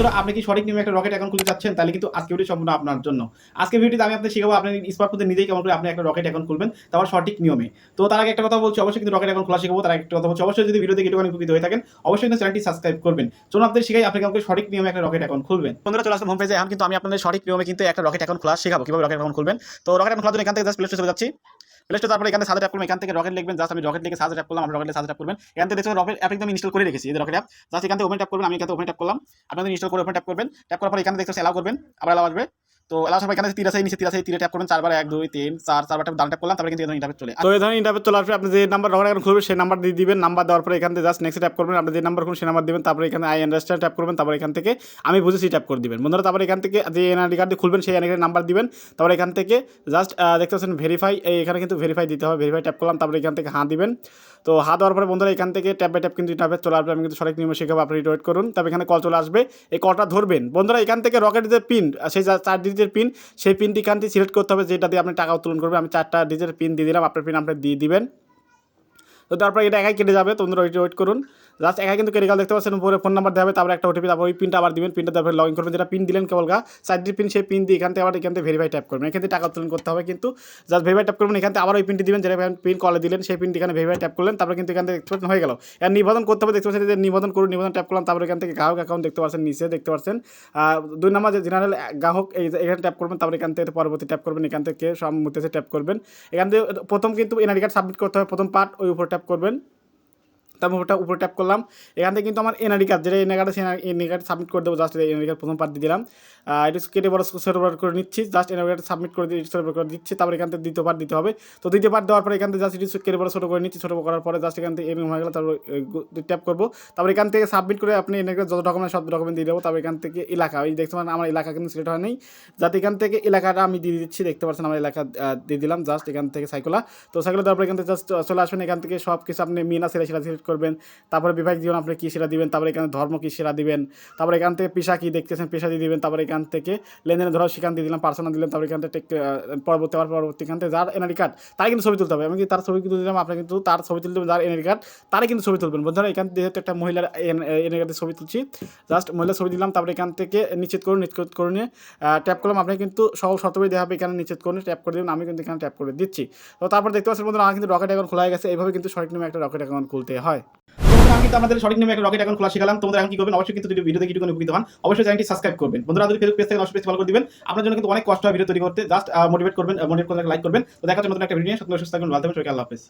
বন্ধুরা, আপনি কি সঠিক নিয়মে একটা রকেট অ্যাকাউন্ট খুলতে চাচ্ছেন? তাহলে কিন্তু আজকে ভিডিও সম্পূর্ণ আপনার জন্য। আজকে ভিডিওতে আমি আপনাকে শেখাবো, আপনি স্মার্টফোনে নিজেই কেমন করে আপনি একটা রকেট অ্যাকাউন্ট খুলবেন তারপর সঠিক নিয়মে। তো তার আগে একটা কথা বলছি, অবশ্যই কিন্তু রকেট অ্যাকাউন্ট খোলা শেখাবো, তার একটা কথা বলছি, অবশ্যই যদি ভিডিও দেখে একটুখানি উপকৃত হয়ে থাকেন, অবশ্যই কিন্তু চ্যানেলটি সাবস্ক্রাইব করবেন। চলুন আপনাদের শিখাই আপনি কেমন সঠিক নিয়মে একটা রকেট অ্যাকাউন্ট খুলবেন। বন্ধুরা, চলে আসলাম হোম পেজে এখন কিন্তু আমি আপনাদের সঠিক নিয়মে কিন্তু একটা রকেট অ্যাকাউন্ট খোলা শেখাবো, কীভাবে রকেট অ্যাকাউন্ট খুলবেন। তো রকেট অ্যাকাউন্ট খোলার জন্য এখান থেকে জাস্ট প্লে স্টোরে যাচ্ছি। প্লে স্টোর তারপরে এখানে সাজা ট্যাপ করবেন, এখান থেকে রকেট লিখবেন জাস্ট আমি রকেট লিখে সাজা ট্যাপ করলাম, আমি রকেট সাজা ট্যাপ করবেন। এখান থেকে দেখুন রকেট অ্যাপ একদম ইনস্টল করে রেখেছি, এই রকেট অ্যাপ জাস্ট এখান থেকে ওপেন ট্যাপ করবেন, আমি এখান থেকে ওপেন ট্যাপ করলাম। আপনাদের ইনস্টল করে ওপেন ট্যাপ করবেন ট্যাপ করার পর এখানে দেখছেন অ্যালাউ করবেন, আবার অ্যালাউ আসবে। তো এলাও সবাই এখানে তিন আছে নিচে তিন আছে তিরে ট্যাপ করবেন, চারবার এক, দুই, তিন, চার, চারবার ট্যাপ ডান ট্যাপ করলাম, তারপরে কিন্তু ইন্টারভেট চলে। তো এই ধরনের ইন্টারভিউ চলে আসবে আপনি যে নাম্বার রকেট অ্যাকাউন্ট খুলবেন, সেই নাম্বার দিয়ে দিবেন নাম্বার দেওয়ার পরে এখান থেকে জাস্ট নেক্সট ট্যাপ করবেন, আপনি যে নাম্বার খুলবেন, সেই নাম্বার দিবেন, তারপরে এখানে আই আন্ডারস্ট্যান্ড ট্যাপ করবেন, তারপরে এখান থেকে আমি বুঝেছি ট্যাপ করে দিবেন। বন্ধুরা, তারপরে এখান থেকে যে এনআইডি কার্ড খুলবেন, সেই এনআইডি নাম্বার দিবেন, তারপরে এখান থেকে জাস্ট দেখতে পাচ্ছেন ভেরিফাই এই এখানে কিন্তু ভেরিফাই দিতে হবে ভেরিফাই ট্যাপ করলাম, তারপরে এখান থেকে হাঁ দিবেন। তো হাঁ দেওয়ার পরে বন্ধুরা, এখান থেকে ট্যাপ বাই ট্যাপ কিন্তু ইন্টারভেট চলে আসবে, আমি কিন্তু সঠিক নিয়মে শেখাবো, আপনি ওয়েট করুন। তবে এখানে কল চলে আসবে, এই কলটা ধরবেন। বন্ধুরা, এখান থেকে রকেট যে পিন সেই চার ডিজিটের পিন, সেই পিনটি কানটি সিলেক্ট করতে হবে, যেটা দিয়ে আপনি টাকা উত্তোলন করবেন। আমি চারটা ডিজিটের পিন দিয়ে দিলাম, আপনার পিন আপনি দিয়ে দিবেন। তো তারপর এটা একাই কেটে যাবে তোমরা ওয়েট করুন। জাস্ট একাই কিন্তু কেটে গেল দেখতে পাচ্ছেন, উপরে ফোন নাম্বার দেওয়া হবে, তারপর একটা ওটিপি তারপর ওই পিনটা আবার দিবেন পিনটা তারপরে লগ ইন করবেন, যেটা পিন দিলেন কেবল গা সাইডের পিন সেই পিন দিয়ে এখান থেকে আবার এখান থেকে ভেরিফাই ট্যাপ করবেন। এখান থেকে টাকা উত্তোলন করতে হবে কিন্তু জাস্ট ভেরিফাই ট্যাপ করবেন, এখান থেকে আবার ওই পিনটি দিবেন, যেটা পিন কলে দিলেন, সেই পিনটি এখানে ভেরিফাই ট্যাপ করলেন, তারপর কিন্তু এখান থেকে দেখতে হয়ে গেল। এর নিবন্ধন করতে হবে, দেখতে পাচ্ছেন, যে নিবন্ধন করুন, নিবন্ধন ট্যাপ করলাম, তারপর এখান থেকে গ্রাহক অ্যাকাউন্ট দেখতে পাচ্ছেন, নিচে দেখতে পাচ্ছেন দুই নম্বর যে জেনারেল গ্রাহক এখানে ট্যাপ করবেন, তারপর এখান থেকে পরবর্তী ট্যাপ করবেন, এখান থেকে সব মুহূর্তে ট্যাপ করবেন। এখান থেকে প্রথম কিন্তু এনআইডি কার্ড সাবমিট করতে হবে, প্রথম পার্ট ওই উপর ট্যাপ করবেন। তারপর ওটা উপরে ট্যাপ করলাম এখান থেকে কিন্তু আমার এনআইডি কার্ড যেটা এনআই কার্ড সেই এনআই কার্ড সাবমিট করে দেবো জাস্ট এনআইডি কার্ড প্রথম পার্ট দিয়ে দিলাম এটা কেটে বড় সেরোবার করে নিচ্ছি জাস্ট এনআই কার্ড সাবমিট করে দিয়ে করে দিচ্ছি তারপর এখান থেকে দ্বিতীয় পার্ট দিতে হবে তো দ্বিতীয় পার্ট দেওয়ার পরে এখান থেকে জাস্ট কেটে বড় ছোটো করে নিচ্ছি ছোটো করার পরে জাস্ট এখান থেকে এরকম হয়ে গেল তারপর ট্যাপ করব তারপর এখান থেকে সাবমিট করে আপনি এনআই কার্ড যত ডকুমেন্ট সব ডকুমেন্ট দিয়ে দেবো তারপর এখান থেকে এলাকা ওই দেখতে পারেন আমার এলাকা কিন্তু সিলেক্ট হয় নাই যাতে এখান থেকে এলাকাটা আমি দিয়ে দিচ্ছি দেখতে পাচ্ছেন আমার এলাকা দিয়ে দিলাম জাস্ট এখান থেকে সাইকেলা তো সাইকেল দেওয়ার পরে এখান থেকে জাস্ট চলে আসবেন এখান থেকে সব কিছু আপনি মিনা সেরা সেটা সিলেক্ট করবেন। তারপরে বিভাগ জীবন আপনি কী সেরা দিবেন, তারপরে এখানে ধর্ম কী সেরা দিবেন, তারপরে এখান থেকে পেশা কী দেখতেছেন, পেশা দিয়ে দিবেন, তারপরে এখান থেকে লেনদেনের ধরো সেখান দিয়ে দিলাম পার্সোনাল দিলাম, তারপরে এখান থেকে পরবর্তী আবার পরবর্তী এখান থেকে যার এনআইডি কার্ড তার কিন্তু ছবি তুলতে হবে। কিন্তু তার ছবি কিন্তু দিলাম, আপনি কিন্তু তার ছবি তুলতে যার এনআইডি কার্ড তারই কিন্তু ছবি তুলবেন। বন্ধুরা, এখান থেকে একটা মহিলার এনআইডি কার্ডের ছবি তুলছি জাস্ট মহিলার ছবি দিলাম, তারপরে এখান থেকে নিশ্চিত করুন, নিশ্চিত করে নিয়ে ট্যাপ করলাম আপনি কিন্তু সকল শর্তবই দেওয়া হবে, এখানে নিশ্চিত করে ট্যাপ করে দেবেন, আমি কিন্তু এখানে ট্যাপ করে দিচ্ছি। তো তারপর দেখতে পাচ্ছেন বন্ধুরা, আমার কিন্তু রকেট অ্যাকাউন্ট খোলা গেছে, এইভাবে কিন্তু সঠিক নামে একটা রকেট অ্যাকাউন্ট খুলতে হয়। আমি কিন্তু আমাদের সঠিক একটা রকেট অ্যাকাউন্ট খোলা শিখালাম। তোমাদের এখন কি করবেন? অবশ্যই কিন্তু যদি ভিডিও দেখে কোনো উপকৃত হন। অবশ্যই চ্যানেলটি সাবস্ক্রাইব করবেন। বন্ধুরা, আমাদের ফেসবুক পেজ থেকে অবশ্যই ফলো করে দিবেন। আপনার জন্য কিন্তু অনেক কষ্ট হয় ভিডিও তৈরি করতে। জাস্ট মোটিভেট করবেন মোটিভেট করে লাইক করবেন। তো দেখা যাচ্ছে নতুন একটা ভিডিও নিয়ে। সত্যি সুস্থ থাকবেন ভালো থাকবেন সবাইকে আল্লাহ হাফেজ।